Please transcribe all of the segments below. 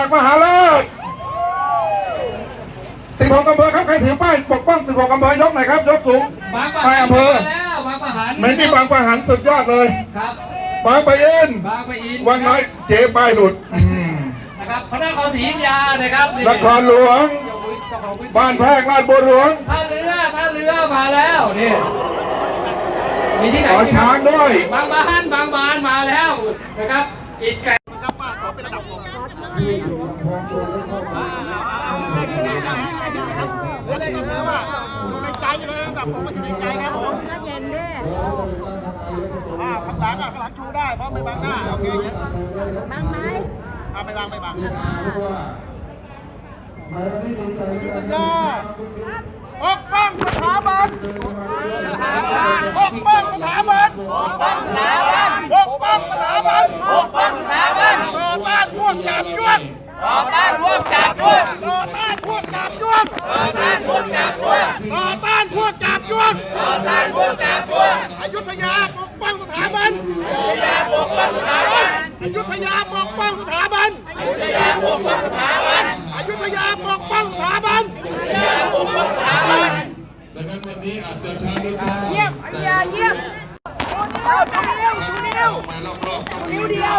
จากมหาเลิศสิบหกอำเภอครับใครถือป้ายปกป้องสิบหกอำเภอยกหน่อยครับยกสูงบางปะอำเภอไม่มีบางประหันสุดยอดเลยครับบางปะอินบางปอินวันน้อยเจ๊ป้ายหลุดนะครับพระนครศรีอยุธยานะครับนครหลวง เจ้าขอพ่บ้านแพรกลาดบัวหลวงท่าเรือท่าเรือมาแล้วนี่มีที่ไหนขอช้างด้วย บางบานบางบานมาแล้วนะครับอีกแก พองตัวแล้วเข้าไปไม่ได้กัล้วอะว่ใใจเลยแบบผมมันอยู่ในใจครัผมก็เย็นด้วยอ่าข้างหลังอะข้างหลังชูได้เพราะไม่บังหน้าโอเคบังไหมเอาไปบังไม่บังยุทธยาปกป้องสถาบันปกป้องสถาบันปกป้องสถาบันปกป้องสถาบันปกป้องสถาบัน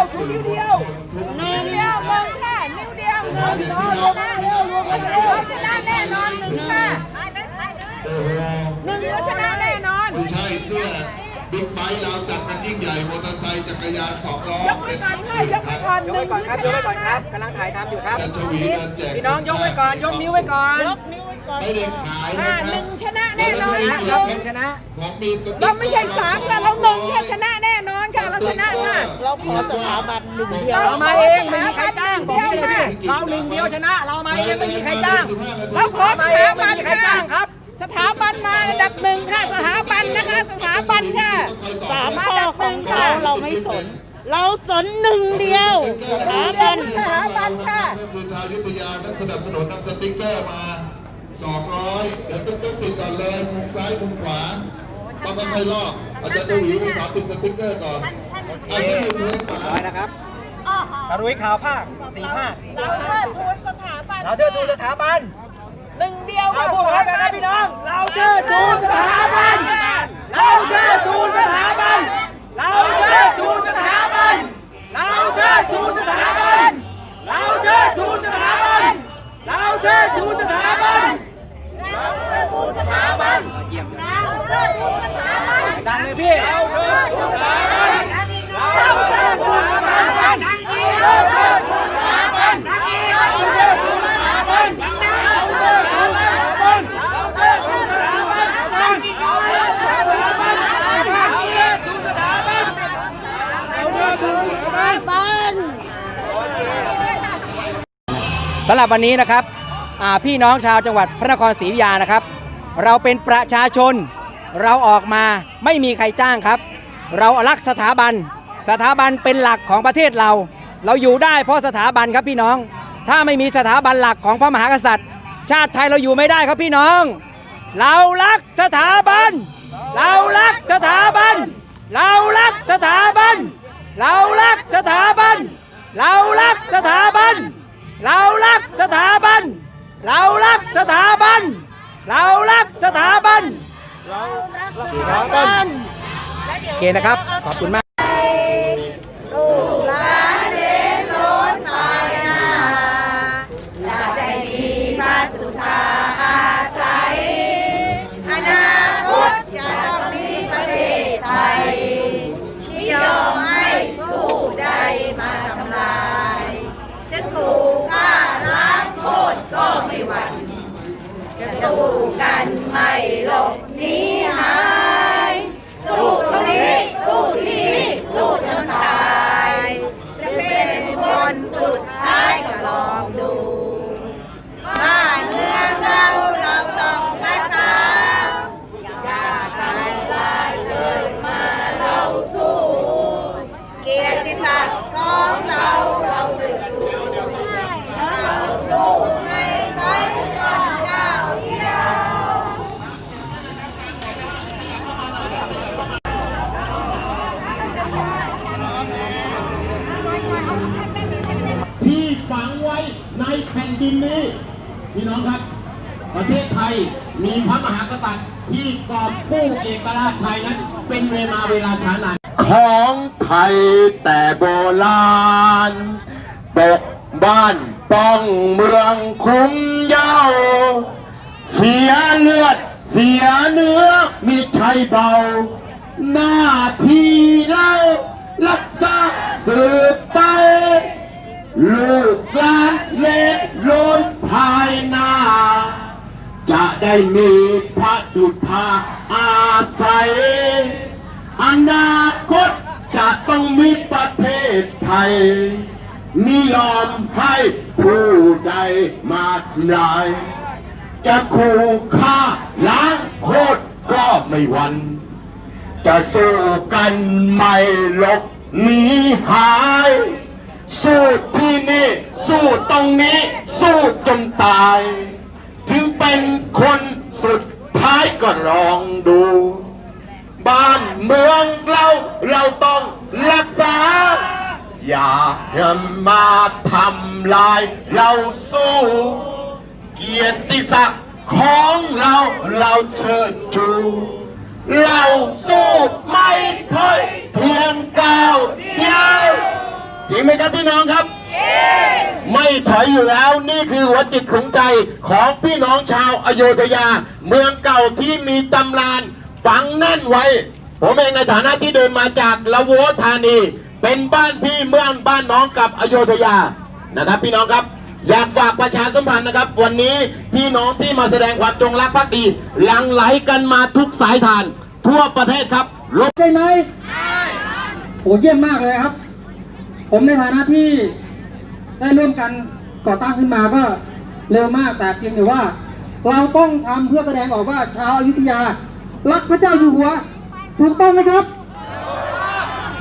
นิ้วเดียวนเดียวมองค่นิ้วเดียวเงินรอรวมนะรวมกันเลยชนะแน่นอนหนึ่งค่ะหนึ่งชนะแน่นอนไม่ใช่เสื้อบิ๊กไบค์เราจัดกันยิ่งใหญ่มอเตอร์ไซค์จักรยานสองล้อยกไว้ก่อนค่ะยกไว้ก่อนหนึ่งก่อนครับยกไว้ก่อนครับกำลังถ่ายทำอยู่ครับพี่น้องยกไว้ก่อนยกนิ้วไว้ก่อนไม่ได้ขายหนึ่งชนะแน่นอนครับชนะเราไม่ใช่สามค่ะเราหนึ่งชนะแน่นอนค่ะเราชนะ ขอสถาบันหนึ่งเดียวเรามาเองไม่มีใครจ้างบอกพี่เลยเราหนึ่งเดียวชนะ เรามาเองไม่มีใครจ้างเราขอสมาถาไม่บันมีใครค่ะจ้างครับ สถาบันมาอันดับหนึ่งค่ะ สถาบันนะคะ สถาบันค่ะสามข้อของเราเราไม่สน เราสนหนึ่งเดียวสถาบันสถาบันค่ะ ก็คือชาวยุทยานั้นสนับสนุนนำสติ๊กเกอร์มาสองร้อยเดี๋ยวตุ๊กตุ๊กติดก่อนเลยมุมซ้ายมุมขวาต้องค่อยๆลอกอาจารย์เจ้าหวีมีสอนติดสติ๊กเกอร์ก่อน ร้อยนะครับกรุยข่าวภาคสี่ภาคเราเทิดทูนสถาบันเราเทิดทูนสถาบันหนึ่งเดียวกับพวกเราแม่พี่น้อง เราเทิดทูนสถาบัน เราเทิดทูนสถาบัน เราเทิดทูนสถาบัน เราเทิดทูนสถาบัน เราเทิดทูนสถาบัน เราเทิดทูนสถาบัน เราเทิดทูนสถาบัน เราเทิดทูนสถาบันดังเลยพี่ เราเทิดทูนำหรับวันนี้นะครับพี่น้องชาวจังหวัดพระนครศรีอยุธยานะครับ เราเป็นประชาชน เราออกมาไม่มีใครจ้างครับ เรารักสถาบัน สถาบันเป็นหลักของประเทศเรา เราอยู่ได้เพราะสถาบันครับพี่น้อง ถ้าไม่มีสถาบันหลักของพระมหากษัตริย์ ชาติไทยเราอยู่ไม่ได้ครับพี่น้อง เรารักสถาบัน เรารักสถาบัน เรารักสถาบัน เรารักสถาบัน เรารักสถาบัน เรารักสถาบัน เรารักสถาบัน เรารักสถาบัน เรารักสถาบันโอเคนะครับ ขอบคุณมาก พี่น้องครับ ประเทศไทยมีพระมหากษัตริย์ที่กอบกู้เอกราชไทยนั้น เป็นเวลาเวลาช้านานของไทยแต่โบราณปกบ้านป้องเมืองคุ้มเย้าเสียเลือด เสียเนื้อมีใช่เบา หน้าที่เรารักษาสืบไป ลูกหลานเล็กโลน ภายหน้า จะได้มีพระสุธาอาศัย อนาคตจะต้องมีประเทศไทยนิยอมให้ผู้ใดมาทำลาย จะขู่ฆ่าล้างโคตรก็ไม่หวัน จะสู้กันไม่ลบหนีหาย สู้ที่นี่ สู้ตรงนี้ สู้จนตาย ถึงเป็นคนสุดท้ายก็ลองดู บ้านเมืองเราเราต้องรักษา อย่าให้มาทำลาย เราสู้ เกียรติศักดิ์ของเราเราเชิดชูเราสู้ไม่ถอยเพียงก้าวเดียว จริงไหมครับพี่น้องครับ ไม่ถอยอยู่แล้วนี่คือหัวจิตของใจของพี่น้องชาวอโยธยา เมืองเก่าที่มีตำนานฝังแน่นไว้ ผมเองในฐานะที่เดินมาจากละโวธานี เป็นบ้านพี่เมืองบ้านน้องกับอโยธยานะครับ พี่น้องครับอยากฝากประชาสัมพันธ์นะครับ วันนี้พี่น้องที่มาแสดงความจงรักภักดีหลั่งไหลกันมาทุกสายทาน ทั่วประเทศครับใช่ไหมโหเยี่ยมมากเลยครับ ผมในฐานะที่ได้ร่วมกันก่อตั้งขึ้นมาก็เร็วมากแต่เพียงแต่ว่า เราต้องทำเพื่อแสดงออกว่าชาวอยุธยา รักพระเจ้าอยู่หัว ถูกต้องไหมครับ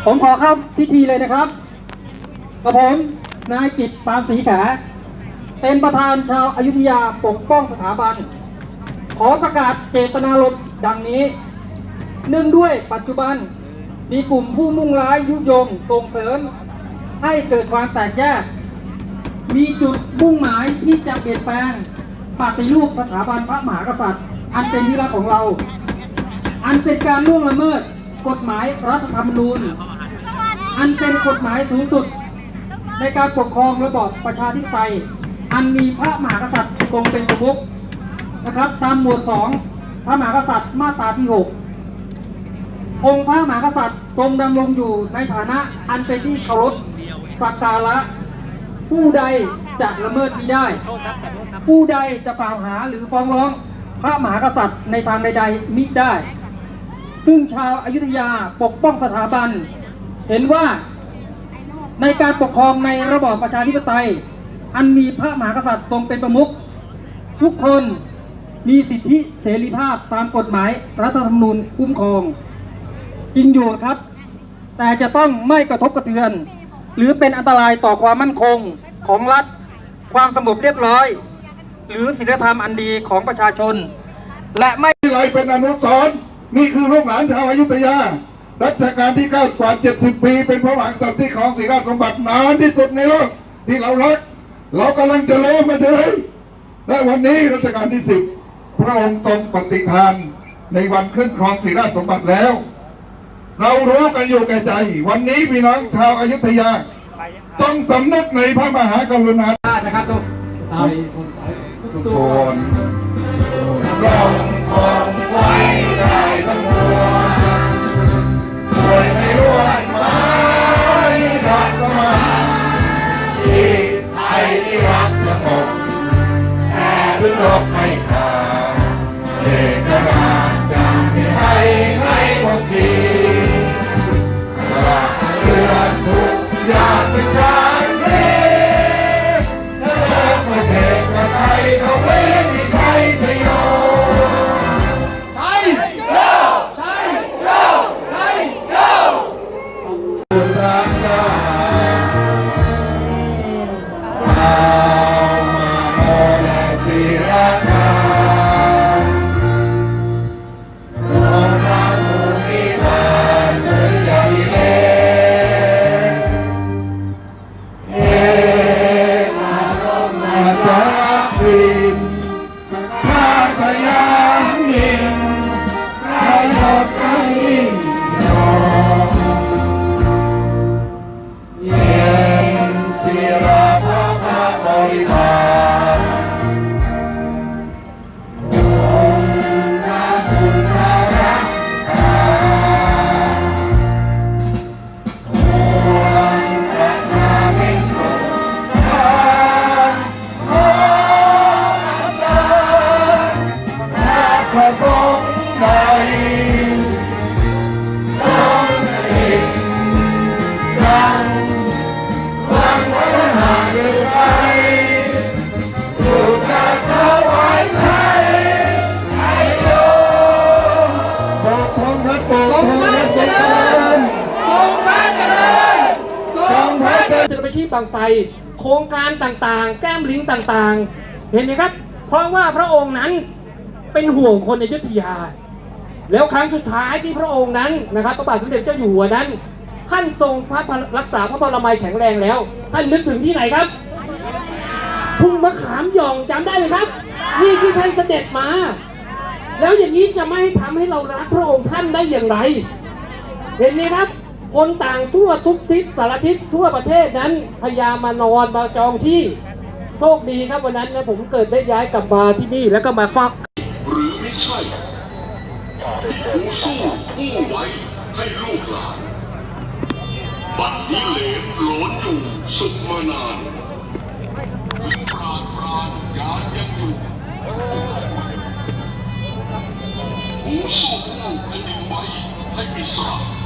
ผมขอเข้าพิธีเลยนะครับกับผมนายกิตปานศรีแขเป็นประธานชาวอายุทยาปกป้องสถาบัน ขอประกาศเจตนารมณ์ดังนี้เนื่องด้วยปัจจุบันมีกลุ่มผู้มุ่งร้ายยุยงส่งเสริม ให้เกิดความแตกแยก มีจุดมุ่งหมายที่จะเปลี่ยนแปลงปฏิรูปสถาบันพระมหากษัตริย์ อันเป็นที่รักของเรา อันเป็นการล่วงละเมิดกฎหมายรัฐธรรมนูญ อันเป็นกฎหมายสูงสุด ในการปกครองระบอบประชาธิปไตย อันมีพระมหากษัตริย์ทรงเป็นประมุขนะครับ ตามหมวดสองพระมหากษัตริย์มาตราที่หกองค์พระมหากษัตริย์ทรงดำรงอยู่ในฐานะอันเป็นที่เคารพ สักการะ ผู้ใดจะละเมิดมิได้ ผู้ใดจะกล่าวหาหรือฟ้องร้องพระมหากษัตริย์ในทางใดๆมิได้ ซึ่งชาวอายุทยาปกป้องสถาบัน เห็นว่าในการปกครองในระบอบประชาธิปไตย อันมีพระมหากษัตริย์ทรงเป็นประมุขทุกคนมีสิทธิเสรีภาพตามกฎหมายรัฐธรรมนูญคุ้มครองจริงอยู่ครับ แต่จะต้องไม่กระทบกระเทือน หรือเป็นอันตรายต่อความมั่นคงของรัฐ ความสงบเรียบร้อย หรือศีลธรรมอันดีของประชาชน และไม่ที่ไรเป็นอนุสรณ์นี่คือลูกหลานชาวอยุธยา รัชกาลที่9กว่า70 ปี เป็นพระมหากษัตริย์ที่ของศรีราชสมบัตินานที่สุดในโลกที่เรารัก เรากำลังจะลืมมาเฉยและวันนี้รัชกาลที่ 10 พระองค์ทรงปฏิทานในวันขึ้นครองศรีราชสมบัติแล้ว เรารู้กันอยู่แก่ใจ วันนี้พี่น้องชาวอยุธยา ต้องสำนึกในพระมหากรุณาธิค่ะนะครับทุกส่วนางไทรโครงการต่างๆ แก้มลิงต่างๆ เห็นไหมครับ เพราะว่าพระองค์นั้นเป็นห่วงคนในยุทธยา แล้วครั้งสุดท้ายที่พระองค์นั้นนะครับพระบาทสมเด็จเจ้าอยู่หัวนั้น ท่านทรงพระรักษาพระบรมัยแข็งแรงแล้ว ท่านนึกถึงที่ไหนครับทุ่งมะขามหย่องจำได้ไหมครับ นี่คือท่านเสด็จมา แล้วอย่างนี้จะไม่ทำให้เรารักพระองค์ท่านได้อย่างไร เห็นไหมครับ คนต่างทั่วทุกทิศสารทิศทั่วประเทศนั้นพยายามมานอนมาจองที่โชคดีครับวันนั้นนะผมเกิดได้ย้ายกลับมาที่นี่แล้วก็มาฟักหรือไม่ใช่ที่กูสู้กู้ไว้ให้ลูกหลานบัดนี้เหลมหลนอยู่สุขมานานยิ่งปราดปรานยานยังอยู่กูสู้กู้แผ่นดินไว้ให้อิสระ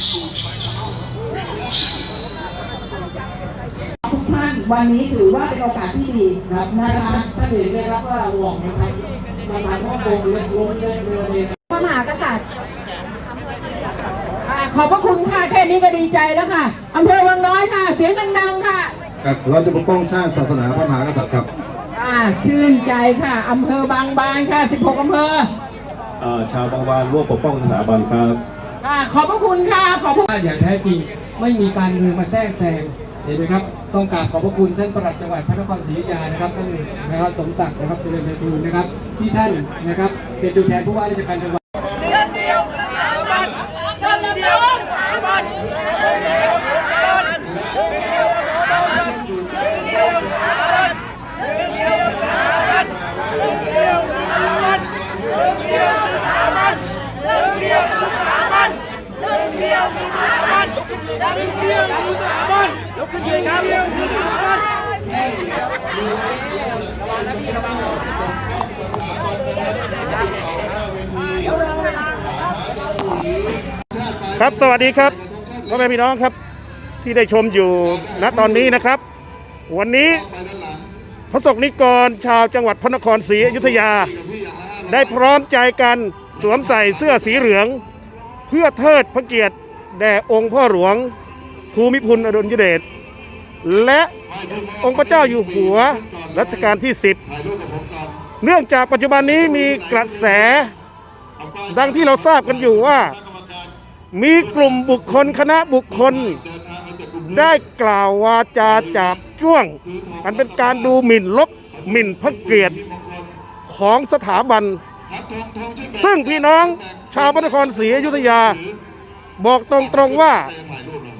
ทุกท่านวันนี้ถือว่าเป็นโอกาสที่ดีครับนะคะท่านเห็นไหมครับว่าห่วงนะครับมาทางฮ่องกงเรือลงเรือเรือเนี่ยพระมหากษัตริย์อ่าขอบพระคุณค่ะแค่นี้ก็ดีใจแล้วค่ะอำเภอวังน้อยค่ะ เสียงดังๆค่ะ ครับเราจะปกป้องชาติศาสนาพระมหากษัตริย์ครับ อ่าชื่นใจค่ะอำเภอบางบานค่ะ 16อำเภอชาวบางบานร่วมปกป้องสถาบันครับ อ่าขอบพระคุณค่ะขอบพระคุณอย่างแท้จริงไม่มีการเมืองมาแทรกแซงเห็นไหมครับต้องกราบขอบพระคุณท่านประหลัดจังหวัดพระนครศรีอยุธยานะครับท่านนะครับสมศักดิ์นะครับเจริญไพฑูรย์นะครับที่ท่านนะครับเป็นตัวแทนผู้ว่าราชการจังหวัด ครับสวัสดีครับพ่อแม่พี่น้องครับที่ได้ชมอยู่ณตอนนี้นะครับ วันนี้พระสงฆ์นิกรชาวจังหวัดพระนครศรีอยุธยา ได้พร้อมใจกันสวมใส่เสื้อสีเหลือง เพื่อเทิดพระเกียรติแด่องค์พ่อหลวงภูมิพลอดุลยเดชและองค์พระเจ้าอยู่หัวรัชกาลที่ 10 เนื่องจากปัจจุบันนี้มีกระแส ดังที่เราทราบกันอยู่ว่า มีกลุ่มบุคคลคณะบุคคล ได้กล่าววาจาจาบจ้วง อันเป็นการดูหมิ่นลบหมิ่นพระเกียรติของสถาบัน ซึ่งพี่น้องชาวพระนครศรีอยุธยา บอกตรงๆว่า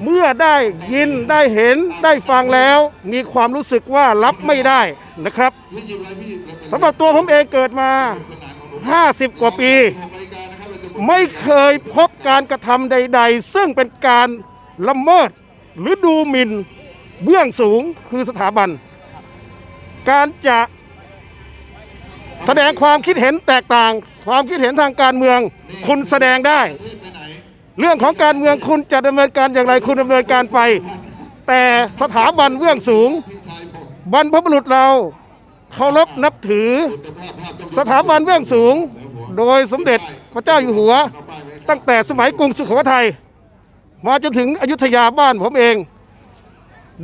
เมื่อได้ยินได้เห็นได้ฟังแล้ว มีความรู้สึกว่ารับไม่ได้นะครับสำหรับตัวผมเองเกิดมา 50 กว่าปี ไม่เคยพบการกระทำใด ๆ ซึ่งเป็นการละเมิดหรือดูหมิ่นเบื้องสูงคือสถาบัน การจะแสดงความคิดเห็นแตกต่าง ความคิดเห็นทางการเมือง คุณแสดงได้ เรื่องของการเมืองคุณจะดำเนินการอย่างไรคุณดำเนินการไป แต่สถาบันเบื้องสูง บรรพบุรุษเราเคารพนับถือ สถาบันเบื้องสูง โดยสมเด็จพระเจ้าอยู่หัว ตั้งแต่สมัยกรุงสุโขทัยมาจนถึงอยุธยาบ้านผมเอง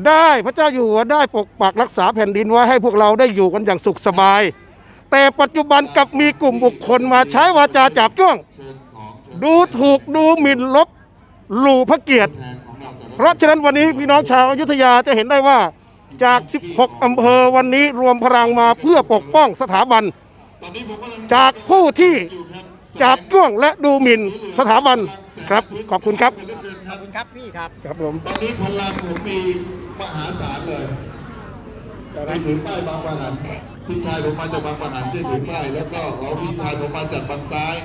ได้พระเจ้าอยู่หัวได้ปกปักรักษาแผ่นดินไว้ให้พวกเราได้อยู่กันอย่างสุขสบาย แต่ปัจจุบันกลับมีกลุ่มบุคคลมาใช้วาจาจับจ้วง ดูถูกดูหมิ่นลบหลู่พระเกียรติ เพราะฉะนั้นวันนี้พี่น้องชาวอยุธยาจะเห็นได้ว่าจาก 16 อำเภอวันนี้รวมพลังมาเพื่อปกป้องสถาบัน จากผู้ที่จับจ้วงและดูหมิ่นสถาบันครับ ขอบคุณครับครับพี่ครับ ครับผมตอนนี้พลังผมมีมหาศาลเลยไปถึงป้ายบางประหันพี่ชายผมมาจากบางประหันที่ถึงป้ายแล้วก็ขอพี่ชายผมมาจากบางซ้าย